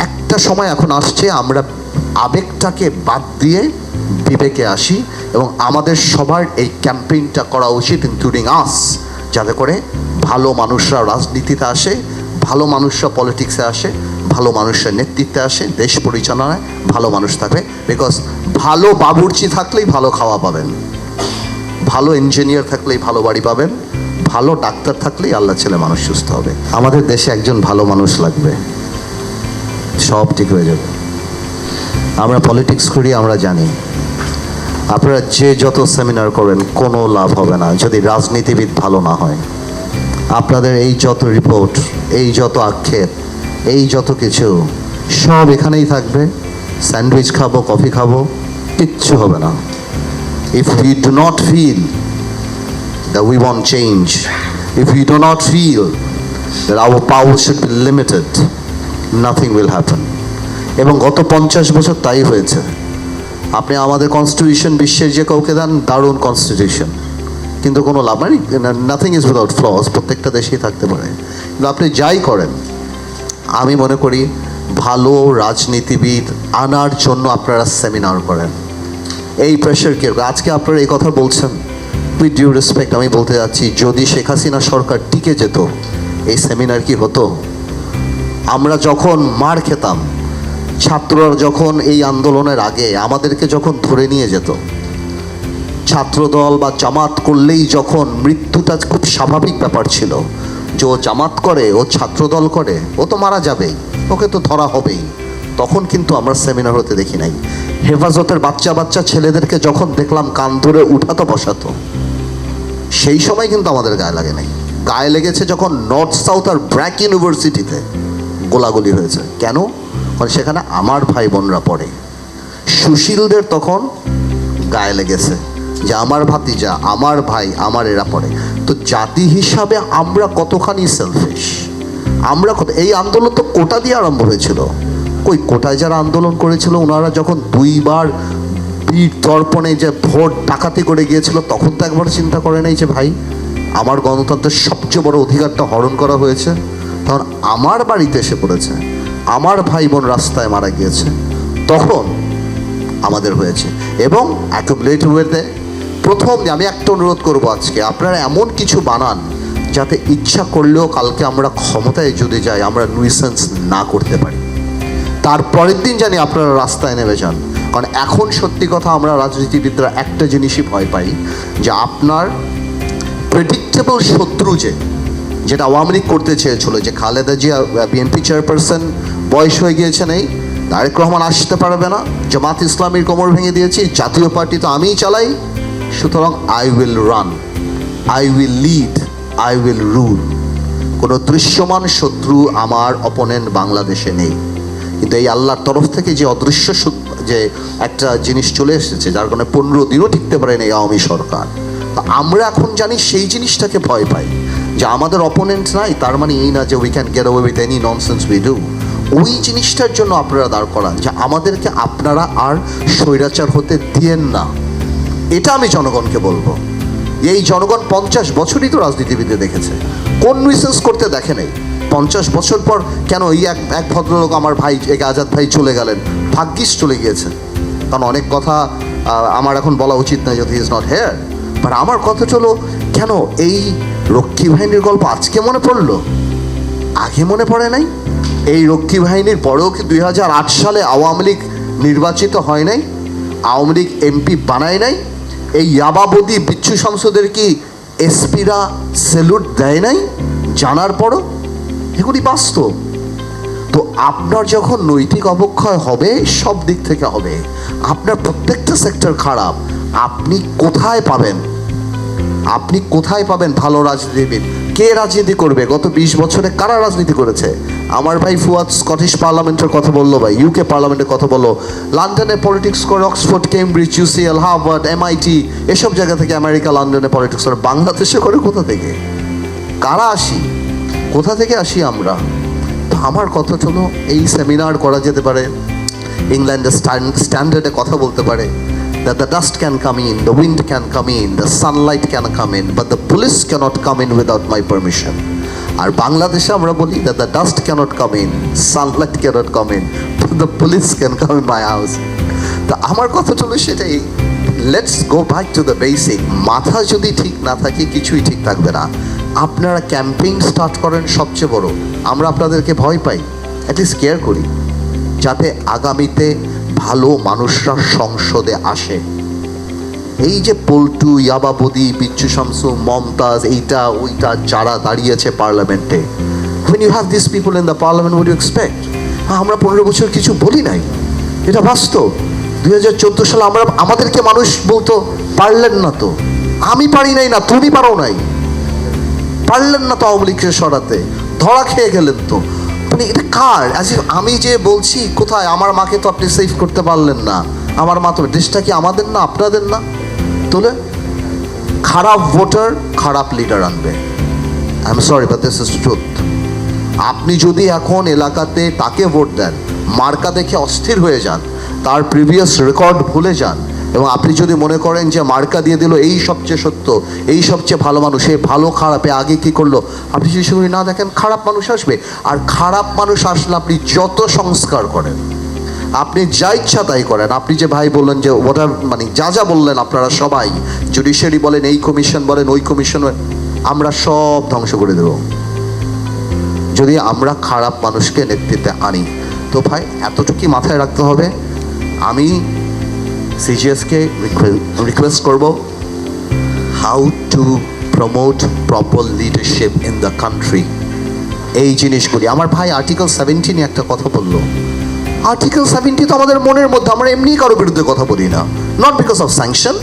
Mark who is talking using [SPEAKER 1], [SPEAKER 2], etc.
[SPEAKER 1] একটা সময় এখন আসছে, আমরা আবেগটাকে বাদ দিয়ে বিবেকে আসি এবং আমাদের সবার এই ক্যাম্পেইনটা করা উচিত ইনক্লুডিং আস যাতে করে ভালো মানুষরা রাজনীতিতে আসে, ভালো মানুষরা পলিটিক্সে আসে, ভালো মানুষের নেতৃত্বে আসে, দেশ পরিচালনায় ভালো মানুষ থাকবে। বিকজ ভালো বাবুর্চি থাকলেই ভালো খাওয়া পাবেন। ভালো ইঞ্জিনিয়ার থাকলেই ভালো বাড়ি পাবেন। ভালো ডাক্তার থাকলেই আল্লাহ ছেলে মানুষ সুস্থ হবে। আমাদের দেশে একজন ভালো মানুষ লাগবে। সব ঠিক হয়ে যাবে। আমরা পলিটিক্স করি আমরা জানি। আপনারা যে যত সেমিনার করেন কোনো লাভ হবে না যদি রাজনীতিবিদ ভালো না হয়। আপনাদের এই যত রিপোর্ট এই যত আক্ষেপ এই যত কিছু সব এখানেই থাকবে। স্যান্ডউইচ খাব কফি খাব কিচ্ছু হবে না। If we do not feel that we want change if we do not feel that our power should be limited, nothing will happen এবং গত পঞ্চাশ বছর তাই হয়েছে। আপনি আমাদের কনস্টিটিউশন বিশ্বের যে কাউকে দেন, দারুণ কনস্টিটিউশন কিন্তু কোনো লাভ নেই। নাথিং ইজ উইদাউট ফ্লস প্রত্যেকটা দেশেই থাকতে পারে। কিন্তু আপনি যাই করেন, আমি মনে করি ভালো রাজনীতিবিদ আনার জন্য আপনারা সেমিনার করেন। এই প্রেশার কে আজকে আপনারা এই কথা বলছেন। উইথ ডিউ রেসপেক্ট আমি বলতে যাচ্ছি, যদি শেখ হাসিনা সরকার টিকে যেত, এই সেমিনার কি হতো? আমরা যখন মার খেতাম, ছাত্ররা যখন এই আন্দোলনের আগে আমাদেরকে যখন ধরে নিয়ে যেত, ছাত্রদল বা জামাত করলেই যখন মৃত্যুটা খুব স্বাভাবিক ব্যাপার ছিল, যে ও জামাত করে, ও ছাত্রদল করে, ও তো মারা যাবেই, ওকে তো ধরা হবেই। তখন কিন্তু আমরা সেমিনার হতে দেখি নাই। হেফাজতের বাচ্চা বাচ্চা ছেলেদেরকে যখন দেখলাম কান ধরে উঠাতো বসাতো, সেই সময় কিন্তু আমাদের গায়ে লাগে নাই। গায়ে লেগেছে যখন নর্থ সাউথ আর ব্র্যাক ইউনিভার্সিটিতে গোলাগুলি হয়েছে। কেন? কারণ সেখানে আমার ভাই বোনরা পড়ে। সুশীলদের তখন গায়ে লেগেছে যে আমার ভাতিজা, আমার ভাই, আমার এরা পড়ে। তো জাতি হিসাবে আমরা কতখানি সেলফিশ আমরা কত এই আন্দোলন তো কোটা দিয়ে আরম্ভ হয়েছিল। কই কোটায় যারা আন্দোলন করেছিল, ওনারা যখন দুইবার বীর তর্পণে যে ভোট ডাকাতি করে গিয়েছিল, তখন তো একবার চিন্তা করে নাই যে ভাই, আমার গণতন্ত্রের সবচেয়ে বড় অধিকারটা হরণ করা হয়েছে। তখন আমার বাড়িতে এসে পড়েছে, আমার ভাই বোন রাস্তায় মারা গিয়েছে, তখন আমাদের হয়েছে। এবং অ্যাকুমুলেট ওয়েতে প্রথম আমি একটা অনুরোধ করব আজকে, আপনারা এমন কিছু বানান যাতে ইচ্ছা করলেও কালকে আমরা ক্ষমতায় যদি যাই, আমরা নুইসেন্স না করতে পারি। তারপরের দিন জানি আপনারা রাস্তায় নেমে যান। কারণ এখন সত্যি কথা আমরা রাজনীতিবিদরা একটা জিনিসই ভয় পাই, যে আপনার প্রেডিক্টেবল শত্রু যে যেটা আওয়ামী লীগ করতে চেয়েছিল, যে খালেদা জিয়া বিএনপি চেয়ারপারসন বয়স হয়ে গিয়েছে নেই, তারেক রহমান আসতে পারবে না, জামাত ইসলামীর কোমর ভেঙে দিয়েছি, জাতীয় পার্টি তো আমিই চালাই, সুতরাং I will run I will lead I will rule কোনো দৃশ্যমান শত্রু আমার অপোনেন্ট বাংলাদেশে নেই। কিন্তু এই আল্লাহর তরফ থেকে যে অদৃশ্য যে একটা জিনিস চলে এসেছে, যার কারণে পনেরো দিনও টিকতে পারেন আওয়ামী সরকার। তো আমরা এখন জানি সেই জিনিসটাকে ভয় পাই। যে আমাদের অপোনেন্ট নাই, তার মানে এই না যে we can get away with any nonsense we do ওই জিনিসটার জন্য আপনারা দাঁড় করান যে আমাদেরকে আপনারা আর স্বৈরাচার হতে দিয়েন না। এটা আমি জনগণকে বলব। এই জনগণ পঞ্চাশ বছরই তো রাজনীতিবিদে দেখেছে। কোন নুইসেন্স করতে দেখে নেই। পঞ্চাশ বছর পর কেন এই এক এক ভদ্রলোক আমার ভাই, এক আজাদ ভাই চলে গেলেন? ভাগ্যিস চলে গিয়েছেন। কারণ অনেক কথা আমার এখন বলা উচিত নয় যদি ইজ নট হেয়ার বাট আমার কথা হলো কেন এই রক্ষী বাহিনীর গল্প আজকে মনে পড়ল? আগে মনে পড়ে নাই? এই রক্ষী বাহিনীর পরেও কি দুই হাজার আট সালে আওয়ামী লীগ নির্বাচিত হয় নাই? আওয়ামী লীগ এমপি বানায় নাই? এই ইয়াবাবদি বিচ্ছু সংসদের কি এসপিরা সেলুট দেয় নাই? জানার পরও? এগুলি বাস্তব। তো আপনার যখন নৈতিক অবক্ষয় হবে, সব দিক থেকে হবে। আপনার প্রত্যেকটা সেক্টর খারাপ। আপনি কোথায় পাবেন? আপনি কোথায় পাবেন ভালো রাজনীতিবিদ কে রাজনীতি করবে? গত বিশ বছরে কারা রাজনীতি করেছে? আমার ভাই ফুয়াদ স্কটিশ পার্লামেন্টের কথা বলল ভাই ইউকে পার্লামেন্টের কথা বলল। লন্ডনে পলিটিক্স করে Oxford Cambridge UCL Harvard MIT এসব জায়গা থেকে আমেরিকা, লন্ডনে পলিটিক্স করে, বাংলাদেশে করে কোথা থেকে? কারা আসি? কোথা থেকে আসি আমরা? তো আমার কথা হলো এই সেমিনার করা যেতে পারে ইংল্যান্ডের স্ট্যান্ডার্ডে কথা বলতে পারে। That the dust can come in, the wind can come in, the sunlight can come in, but the police cannot come in without my permission. আর বাংলাদেশে আমরা বলি that the dust can't come in sunlight can't come in the police can come in my house তা আমার কথা হলো সেটাই let's go back to the basic মাথা যদি ঠিক না থাকে কিছুই ঠিক থাকবে না। আপনারা ক্যাম্পেইন স্টার্ট করেন সবচেয়ে বড়। আমরা আপনাদেরকে ভয় পাই। অ্যাটলিস্ট কেয়ার করি। যাতে আগামীতে ভালো মানুষরা সংসদে আসে। এই যে পল্টু ইয়াবাবদি বিচ্ছু শামসু মমতাজ এইটা ওইটা যারা দাঁড়িয়েছে পার্লামেন্টে। When you have this people in the parliament you expect? হ্যাঁ, আমরা পনেরো বছর কিছু বলি নাই। এটা বাস্তব। দুই হাজার চোদ্দ সালে আমরা আমাদেরকে মানুষ বলতো পারলেন না তো। আমি পারি নাই না তুমি পারো নাই। পারলেন না তো আওয়ামী লীগকে সরাতে। ধরা খেয়ে গেলেন তো। মানে এটা কার? আমি যে বলছি, কোথায়? আমার মাকে তো আপনি সেভ করতে পারলেন না। আমার মা তো দেশটা কি আমাদের না, আপনাদের না? তোলে খারাপ ভোটার খারাপ লিডার আনবে। I am sorry but this is truth আপনি যদি এখন এলাকাতে তাকে ভোট দেন, মার্কা দেখে অস্থির হয়ে যান, তার প্রিভিয়াস রেকর্ড ভুলে যান এবং আপনি যদি মনে করেন যে মার্কা দিয়ে দিল, এই সবচেয়ে সত্য, এই সবচেয়ে ভালো মানুষ এই ভালো খারাপে আগে কি করল? আপনি যদি সেগুলি না দেখেন, খারাপ মানুষ আসবে। আর খারাপ মানুষ আসলে আপনি যত সংস্কার করেন, আপনি যা ইচ্ছা তাই করেন। আপনি যে ভাই বললেন যে ওটা মানে যা যা বললেন আপনারা সবাই জুডিশিয়ারি বলেন, এই কমিশন বলেন, ওই কমিশন আমরা সব ধ্বংস করে দেব। যদি আমরা খারাপ মানুষকে নেতৃত্বে আনি, তো ভাই এতটুকুই মাথায় রাখতে হবে? আমি সিজিএসকে রিকোয়েস্ট করব how to promote proper leadership in the country এই জিনিসগুলি, আমার ভাই আর্টিকেল সেভেন্টিনে একটা কথা বলল। আর্টিকেল সেভেন্টি তো আমাদের মনের মধ্যে, আমরা এমনি কারও বিরুদ্ধে কথা বলি না। Not because of sanction